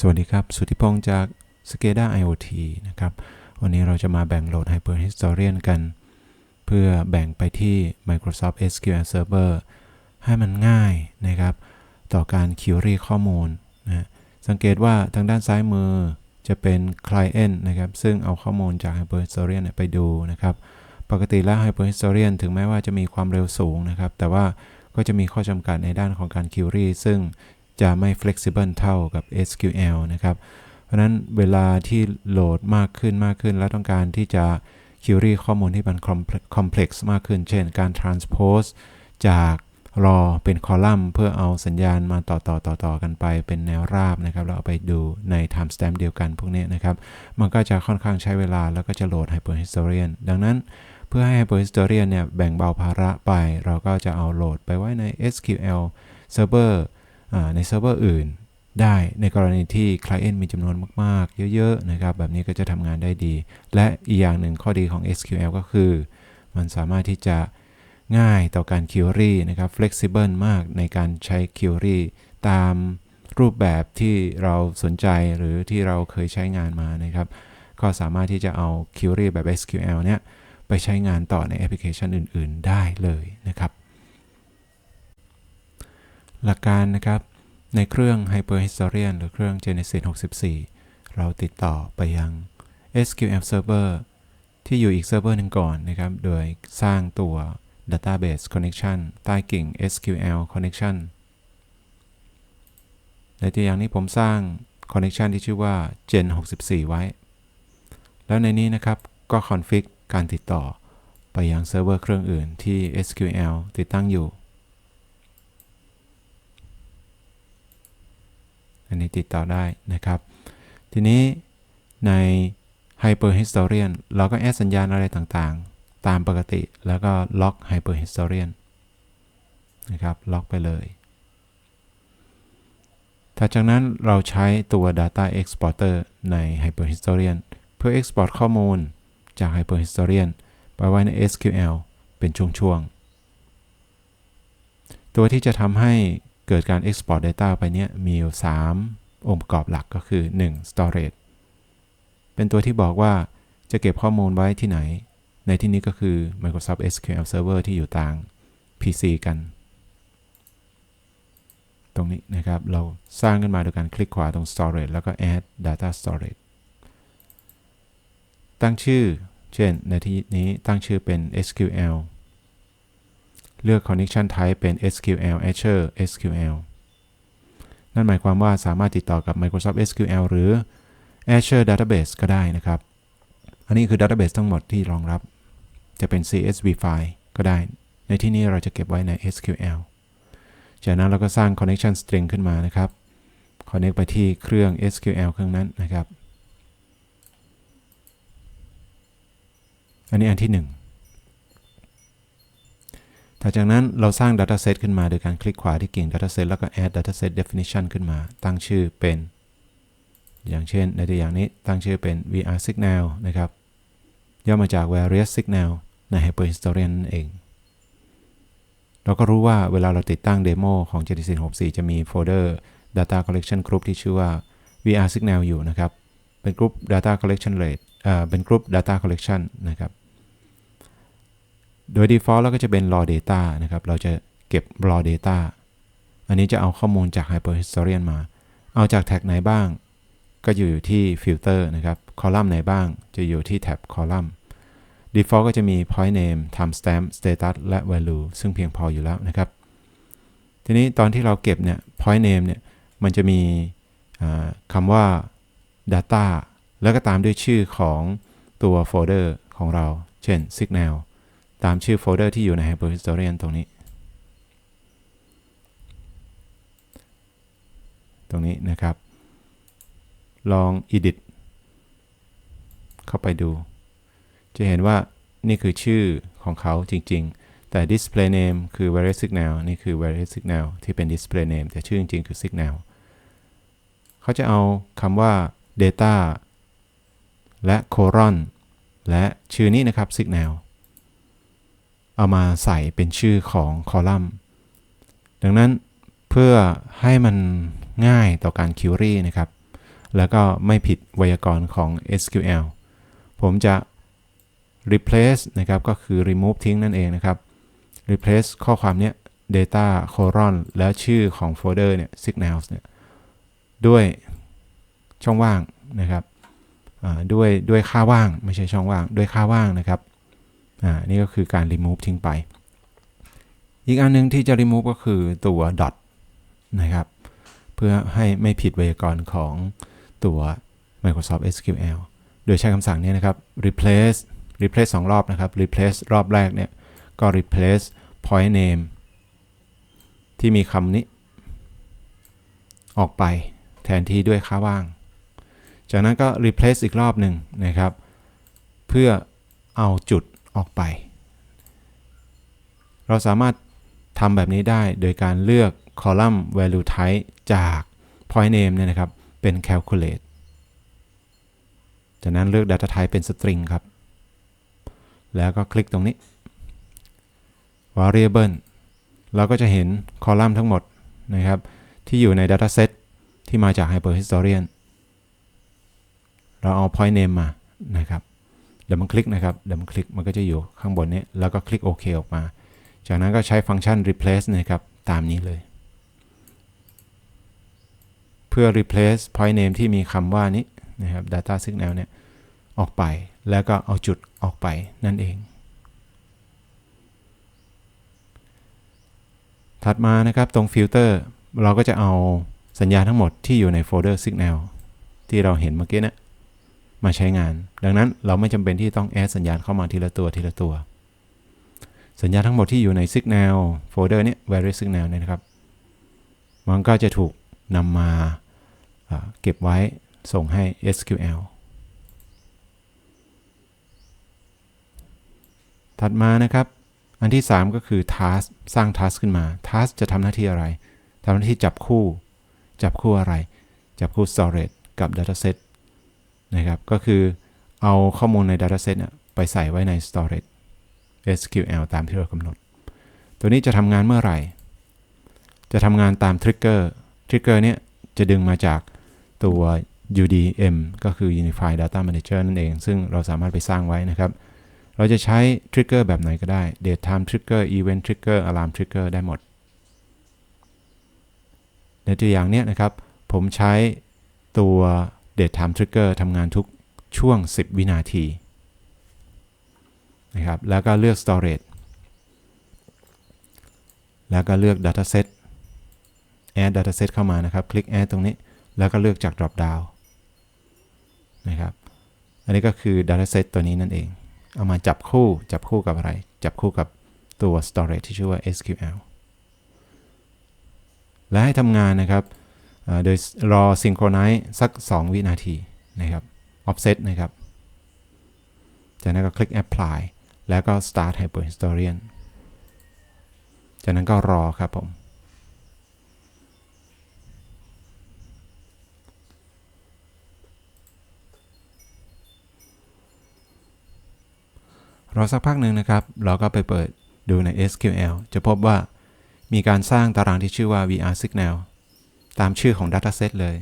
สวัสดีครับ สุทธิพงศ์จาก SCADA IoT นะครับ วันนี้เราจะมาแบ่งโหลด Hyperhistorian กัน เพื่อแบ่งไปที่ Microsoft SQL Server ให้มันง่ายนะครับ ต่อการ query ข้อมูลนะสังเกตว่าทางด้านซ้ายมือจะเป็น Client นะครับ ซึ่งเอาข้อมูลจาก Hyperhistorian เนี่ยไปดูนะครับ ปกติแล้ว Hyperhistorian ถึงแม้ว่าจะมีความเร็วสูงนะครับ แต่ว่าก็จะมีข้อจำกัดในด้านของการ query ซึ่ง จะไม่ flexible เท่ากับ SQL นะครับ เพราะนั้นเวลาที่โหลดมากขึ้นมากขึ้น แล้วต้องการที่จะ query ข้อมูลที่มัน complex มากขึ้น เช่นการ transpose จากรอเป็นคอลัมน์ เพื่อเอาสัญญาณมาต่อต่อต่อต่อกันไปเป็นแนวราบนะครับ แล้วเอาไปดูใน timestamp เดียวกันพวกนี้นะครับ มันก็จะค่อนข้างใช้เวลาแล้วก็จะโหลด Hyperhistorian ดังนั้นเพื่อให้ Hyperhistorian เนี่ยแบ่งเบาภาระไป เราก็จะเอาโหลดไปไว้ใน SQL Server ในเซิร์ฟเวอร์อื่นได้ในกรณีที่ Client มีจำนวนมาก ๆ เยอะ ๆ นะครับ แบบนี้ก็จะทำงานได้ดี และอีกอย่างหนึ่งข้อดีของ SQL ก็คือ มันสามารถที่จะง่ายต่อการ query นะครับ flexible มากในการใช้ query ตามรูปแบบที่เราสนใจหรือที่เราเคยใช้งานมานะครับ ก็สามารถที่จะเอา query แบบ SQL เนี่ยไปใช้งานต่อในแอปพลิเคชันอื่น ๆ ได้เลยนะครับ หลักการนะครับในเครื่อง Hyperhistorian หรือเครื่อง Genesis 64 เราติดต่อไปยัง SQL Server ที่อยู่อีกเซิร์ฟเวอร์หนึ่งก่อนนะครับ โดยสร้างตัว Database Connection ใต้กิ่ง SQL Connection ในตัวอย่างนี้ผมสร้าง Connection ที่ชื่อว่า Gen 64 ไว้ แล้วในนี้นะครับก็ config การติดต่อไปยังเซิร์ฟเวอร์เครื่องอื่นที่ SQL ติดตั้งอยู่ อันนี้ติดต่อได้นะครับ ทีนี้ใน Hyperhistorian เราก็แอดสัญญาณอะไรต่างๆ ตามปกติแล้วก็ล็อก Hyperhistorian นะครับ ล็อกไปเลยถัดจากนั้นเราใช้ตัว Data Exporter ใน Hyperhistorian เพื่อ Export ข้อมูลจาก Hyperhistorian ไปไว้ใน SQL เป็นช่วงๆ ตัวที่จะทำให้ เกิดการ Export Data ไปเนี้ยมีอยู่ 3 องค์ประกอบหลักก็คือ 1. Storage เป็นตัวที่บอกว่าจะเก็บข้อมูลไว้ที่ไหน ในที่นี้ก็คือ Microsoft SQL Server ที่อยู่ต่าง PC กัน ตรงนี้นะครับ เราสร้างขึ้นมาโดยการคลิกขวาตรง Storage แล้วก็ Add Data Storage ตั้งชื่อ เช่น ในที่นี้ตั้งชื่อเป็น SQL เลือก connection type เป็น SQL Azure SQL นั่นหมายความว่าสามารถติดต่อกับ Microsoft SQL หรือ Azure Database ก็ได้นะครับ อันนี้คือ Database ทั้งหมดที่รองรับ จะเป็น CSV ไฟล์ก็ได้ ในที่นี้เราจะเก็บไว้ใน SQL จากนั้นเราก็สร้าง connection string ขึ้นมานะครับ connect ไปที่เครื่อง SQL เครื่องนั้นนะครับ อันนี้อันที่ 1 ถัดจากนั้นเราสร้าง Dataset ขึ้นมาโดยการคลิกขวาที่กิ่ง Dataset แล้วก็ Add Dataset Definition ขึ้นมา ตั้งชื่อเป็น อย่างเช่นในตัวอย่างนี้ตั้งชื่อเป็น VR Signal นะครับ ย่อมาจาก Various Signal ใน Hyperhistorian นั่นเอง เราก็รู้ว่าเวลาเราติดตั้งเดโมของ 764 จะมีโฟลเดอร์ Data Collection Group ที่ชื่อว่า VR Signal อยู่นะครับ เป็นกลุ่ม Data Collection Rate เอ่อเป็นกลุ่ม Data Collection นะครับ โดย default แล้วก็จะเป็น raw data นะครับ เราจะเก็บ raw data อันนี้จะเอาข้อมูลจาก hyperhistorian มา เอาจากแท็กไหนบ้าง ก็อยู่ที่ filter นะครับคอลัมน์ไหนบ้าง จะอยู่ที่แท็บ column default ก็จะมี point name timestamp status และ value ซึ่งเพียงพออยู่แล้วนะครับ ทีนี้ตอนที่เราเก็บเนี่ย point name เนี่ย มันจะมีคำว่า data แล้วก็ตามด้วยชื่อของตัวโฟลเดอร์ของเรา เช่น signal ตามชื่อโฟลเดอร์ที่อยู่ใน Hyperhistorian ตรงนี้ ตรงนี้นะครับ ลอง edit เข้าไปดู จะเห็นว่านี่คือชื่อของเขาจริง ๆ แต่ display name คือ various signal นี่คือ various signal ที่เป็น display name แต่ชื่อจริงๆ คือ signal เขาจะเอาคำว่า data และ colon และชื่อนี้นะครับ signal เอามาใส่เป็นชื่อของคอลัมน์ ดังนั้นเพื่อให้มันง่ายต่อการคิวรี่นะครับ แล้วก็ไม่ผิดไวยากรณ์ของ SQL ผมจะ replace นะครับก็คือ remove ทิ้งนั่นเองนะครับ replace ข้อความเนี้ย data colon แล้วชื่อของโฟลเดอร์เนี่ย signals เนี่ยด้วยช่องว่างนะครับด้วยด้วยค่าว่างไม่ใช่ช่องว่างด้วยค่าว่างนะครับ นี่ก็คือการ remove ทิ้งไป อีกอันนึงที่จะ remove ก็คือตัว dot นะครับ เพื่อให้ไม่ผิดไวยากรณ์ของตัว Microsoft SQL โดยใช้คำสั่งนี้นะครับ replace replace 2 รอบนะครับ replace รอบแรกเนี่ยก็ replace point name ที่มีคำนี้ ออกไปแทนที่ด้วยค่าว่าง จากนั้นก็ replace อีกรอบหนึ่งนะครับ เพื่อเอาจุด ออกไป เราสามารถทำแบบนี้ได้โดยการเลือก column value type จาก point name เนี่ยนะครับ เป็น calculate จากนั้นเลือก data type เป็น string ครับ แล้วก็คลิกตรงนี้ variable เราก็จะเห็นคอลัมน์ทั้งหมดนะครับ ที่อยู่ใน dataset ที่มาจาก Hyperhistorian เราเอา point name มานะครับ ดี๋ยวมันคลิกนะครับเดี๋ยวมันคลิกมันก็จะอยู่ข้างบนนี้ แล้วก็คลิกโอเคออกมา จากนั้นก็ใช้ฟังก์ชัน replace นะครับ ตามนี้เลย เพื่อ replace point name ที่มีคำว่านี้นะครับ data signal เนี่ยออกไปแล้วก็เอาจุดออกไปนั่นเอง ถัดมานะครับตรงฟิลเตอร์เราก็จะเอาสัญญาณทั้งหมดที่อยู่ในโฟลเดอร์ Signal ที่เราเห็นเมื่อกี้นะ มาใช้งาน ดังนั้นเราไม่จำเป็นที่ต้องแอดสัญญาณเข้ามาทีละตัวทีละตัว สัญญาณทั้งหมดที่อยู่ใน Signal โฟลเดอร์นี้ various signal เนี่ยนะครับ มันก็จะถูกนำมาเก็บไว้ส่งให้ SQL ถัดมานะครับ อันที่ 3 ก็คือ task สร้าง task ขึ้นมา task จะทำหน้าที่อะไรทำหน้าที่จับคู่ จับคู่อะไร จับคู่ storage กับ dataset นะครับก็คือเอาข้อมูลใน dataset เนี่ยไปใส่ไว้ใน storage SQL ตามที่เรากำหนด ตัวนี้จะทำงานเมื่อไหร่ จะทำงานตาม trigger trigger เนี่ยจะดึงมาจากตัว UDM ก็คือ Unified Data Manager นั่นเอง ซึ่งเราสามารถไปสร้างไว้นะครับ เราจะใช้ทริกเกอร์แบบไหนก็ได้ date time trigger event trigger alarm trigger ได้หมด ในตัวอย่างนี้นะครับ ผมใช้ตัว date time trigger ทำงานทุกช่วง 10 วินาทีนะครับแล้วก็เลือก storage แล้วก็เลือก dataset add dataset เข้ามานะครับ คลิก add ตรงนี้ แล้วก็เลือกจาก drop down นะครับอันนี้ก็คือ dataset ตัวนี้นั่นเอง เอามาจับคู่จับคู่กับอะไร จับคู่กับตัว storage ที่ชื่อว่า SQL และให้ทำงานนะครับ โดยรอ synchronize สัก 2 วินาทีนะครับ offset นะครับ จากนั้นก็คลิก apply แล้วก็ start hyperhistorian จากนั้นก็รอครับผม รอสักพักหนึ่งนะครับ เราก็ไปเปิดดูใน SQL จะพบว่ามีการสร้างตารางที่ชื่อว่า VR Signal ตามชื่อของ Dataset เลย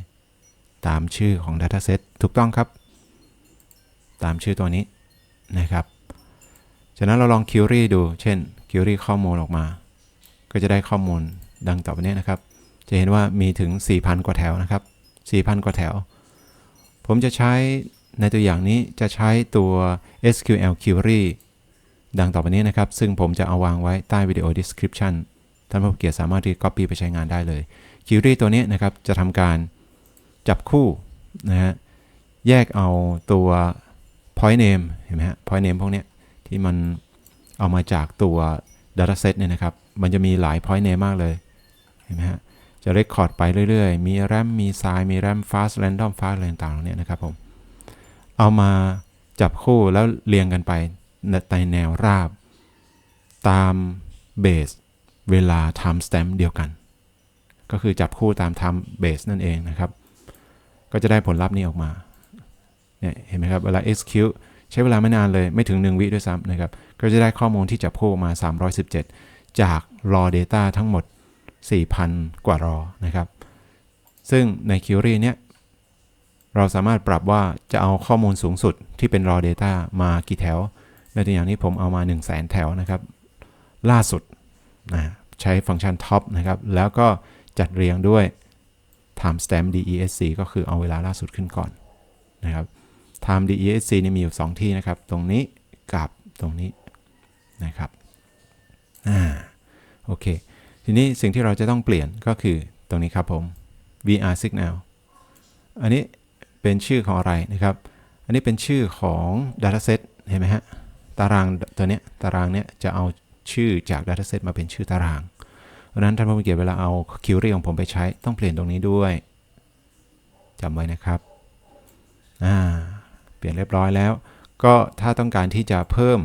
ตามชื่อของ Dataset ถูกต้องครับ ตามชื่อตัวนี้นะครับจากนั้นเราลอง query ดู เช่น query ข้อมูลออกมา ก็จะได้ข้อมูลดังต่อไปนี้นะครับ จะเห็นว่ามีถึง 4,000 กว่าแถวนะครับ 4,000 กว่าแถว ผมจะใช้ในตัวอย่างนี้จะใช้ตัว SQL query ดังต่อไปนี้นะครับ ซึ่งผมจะเอาวางไว้ใต้วิดีโอ description ท่านผู้เกียรติสามารถที่ copy ไปใช้งานได้เลย query ตัวนี้นะครับจะทำการจับคู่นะฮะแยกเอาตัว point name เห็นไหมฮะ point name พวกนี้ที่มันเอามาจากตัว dataset เนี่ยนะครับ มันจะมีหลาย point name มากเลย เห็นไหมฮะ จะ record ไปเรื่อยๆ มี RAM มี size มี RAM fast random fast อะไรต่างๆเนี่ยนะครับผม เอามาจับคู่แล้วเรียงกันไปในแนวราบ ตามเบสเวลา time stamp เดียวกัน ก็คือจับคู่ตาม time base นั่นเองนะครับ ก็จะได้ผลลัพธ์นี้ออกมาเนี่ยเห็นไหมครับ เวลา execute ใช้เวลาไม่นานเลยไม่ถึง 1 วิด้วยซ้ำนะครับ ก็จะได้ข้อมูลที่จับคู่มา 317 จาก raw data ทั้งหมด 4,000 กว่ารอนะครับ ซึ่งใน query เนี้ยเราสามารถปรับว่าจะเอาข้อมูลสูงสุดที่เป็น raw data มากี่แถว ในตัวอย่างนี้ผมเอามา 1 0 0 0 0แสนแถวนะครับ ล่าสุดนะใช้ฟังก์ชัน top นะครับ แล้วก็ จัดเรียงด้วย timestamp DESC ก็คือเอาเวลาล่าสุดขึ้นก่อนนะครับ time DESC นี่มีอยู่ 2 ที่นะครับ ตรงนี้กับตรงนี้นะครับอ่าโอเค ทีนี้สิ่งที่เราจะต้องเปลี่ยนก็คือตรงนี้ครับผม VR signal อันนี้เป็นชื่อของอะไรนะครับ อันนี้เป็นชื่อของ dataset เห็นไหมฮะ ตารางตัวเนี้ย ตารางเนี้ยจะเอาชื่อจาก dataset มาเป็นชื่อตาราง ราะนั้นท่านผู้มีเกียรติเวลาเอา query ของผมไปใช้ต้องเปลี่ยนตรงนี้ด้วยจำไว้นะครับอ่าเปลี่ยนเรียบร้อยแล้ว ก็ถ้าต้องการที่จะเพิ่ม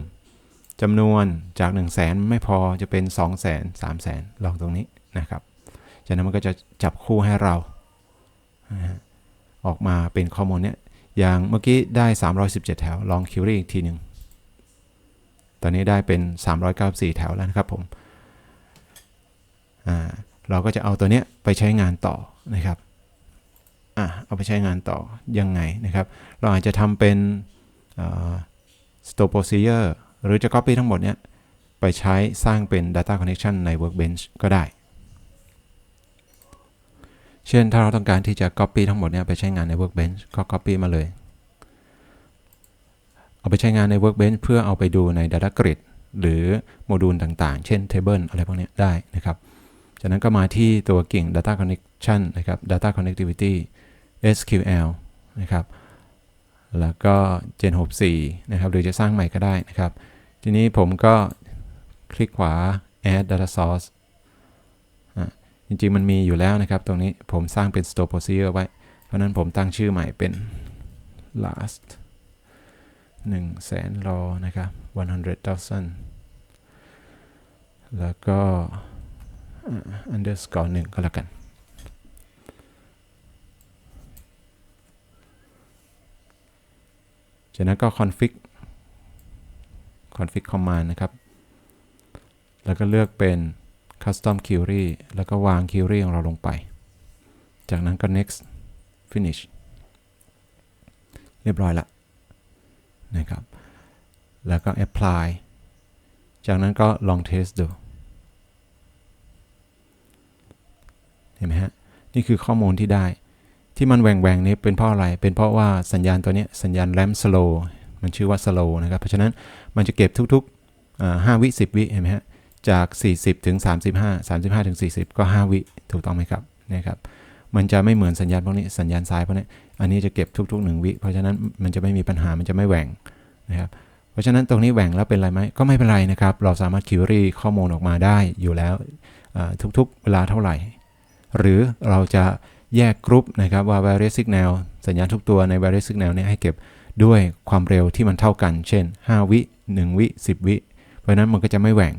จำนวนจาก 1 0 0 0 0แสนไม่พอจะเป็น 2 0 0 0 0 0 3 0 0 0 0ลองตรงนี้นะครับจากนั้นมันก็จะจับคู่ให้เราออกมาเป็นข้อมูลเนี้ยอย่างเมื่อกี้ได้ 317 แถว ลองคิวรี่อีกทีหนึ่งตอนนี้ได้เป็น 394 แถวแล้วนะครับผม เราก็จะเอาตัวเนี้ยไปใช้งานต่อนะครับอะเอาไปใช้งานต่อยังไงนะครับ เราอาจจะทำเป็น store procedure หรือจะ copy ทั้งหมดเนี้ยไปใช้สร้างเป็น data connection ใน workbench ก็ได้ เช่นถ้าเราต้องการที่จะ copy ทั้งหมดเนี้ยไปใช้งานใน workbench ก็ copy มาเลย เอาไปใช้งานใน workbench เพื่อเอาไปดูใน data grid หรือโมดูลต่างๆ เช่น table อะไรพวกนี้ได้นะครับ จากนั้นก็มาที่ตัวกิ่ง data connection นะครับ data connectivity SQL นะครับ แล้วก็ Gen 64นะครับ หรือจะสร้างใหม่ก็ได้นะครับ ทีนี้ผมก็คลิกขวา add data source อะจริงๆ มันมีอยู่แล้วนะครับ ตรงนี้ผมสร้างเป็น store procedure ไว้ เพราะนั้นผมตั้งชื่อใหม่เป็น last 1แสนรอนะครับ100,000 แล้วก็ underscore หนึ่งก็แล้วกัน จากนั้นก็ config config command นะครับ แล้วก็เลือกเป็น custom query แล้วก็วาง query ของเราลงไป จากนั้นก็ next finish เรียบร้อยละนะครับ แล้วก็ apply จากนั้นก็ลอง test ดู เห็นไหมฮะนี่คือข้อมูลที่ได้ ที่มันแหว่งแหวงนี้เป็นเพราะอะไร เป็นเพราะว่าสัญญาณตัวนี้สัญญาณ ramp slow มันชื่อว่า slow นะครับ เพราะฉะนั้นมันจะเก็บทุกๆ5วิ10วิเห็นไหมฮะจาก 40 ถึง 35 35 ถึง 40 ก็ 5 วิ ถูกต้องไหมครับนะครับ มันจะไม่เหมือนสัญญาณพวกนี้ สัญญาณซ้ายพวกนี้ อันนี้จะเก็บทุก ๆ 1 วิ เพราะฉะนั้นมันจะไม่มีปัญหา มันจะไม่แหว่งนะครับ เพราะฉะนั้นตรงนี้แหว่งแล้วเป็นไรไหม ก็ไม่เป็นไรนะครับ เราสามารถ query ข้อมูลออกมาได้อยู่แล้วทุกๆ เวลาเท่าไหร่ หรือเราจะแยกกรุ๊ปนะครับว่า various signal สัญญาณทุกตัวใน various signal เนี่ยให้เก็บด้วยความเร็วที่มันเท่ากัน เช่น 5 วิ 1 วิ 10 วิ เพราะนั้นมันก็จะไม่แหว่ง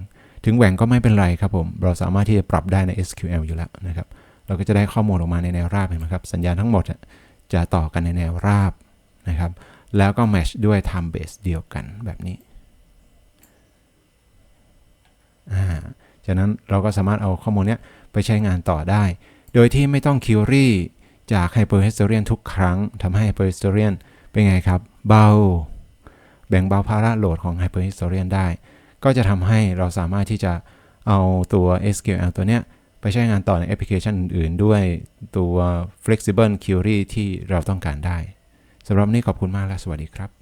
ถึงแหว่งก็ไม่เป็นไรครับผม เราสามารถที่จะปรับได้ใน SQL อยู่แล้วนะครับ เราก็จะได้ข้อมูลออกมาในแนวราบเห็นไหมครับ สัญญาณทั้งหมดจะต่อกันในแนวราบนะครับ แล้วก็ match ด้วย time base เดียวกันแบบนี้ จากนั้นเราก็สามารถเอาข้อมูลนี้ ไปใช้งานต่อได้ โดยที่ไม่ต้อง query จาก Hyperhistorian ทุกครั้งทำให้ Hyperhistorian เป็นไงครับ เบา แบ่งเบาภาระโหลดของ Hyperhistorian ได้ ก็จะทำให้เราสามารถที่จะเอาตัว SQL ตัวเนี้ยไปใช้งานต่อในแอปพลิเคชันอื่นๆ ด้วยตัว flexible query ที่เราต้องการได้สำหรับนี้ขอบคุณมากและสวัสดีครับ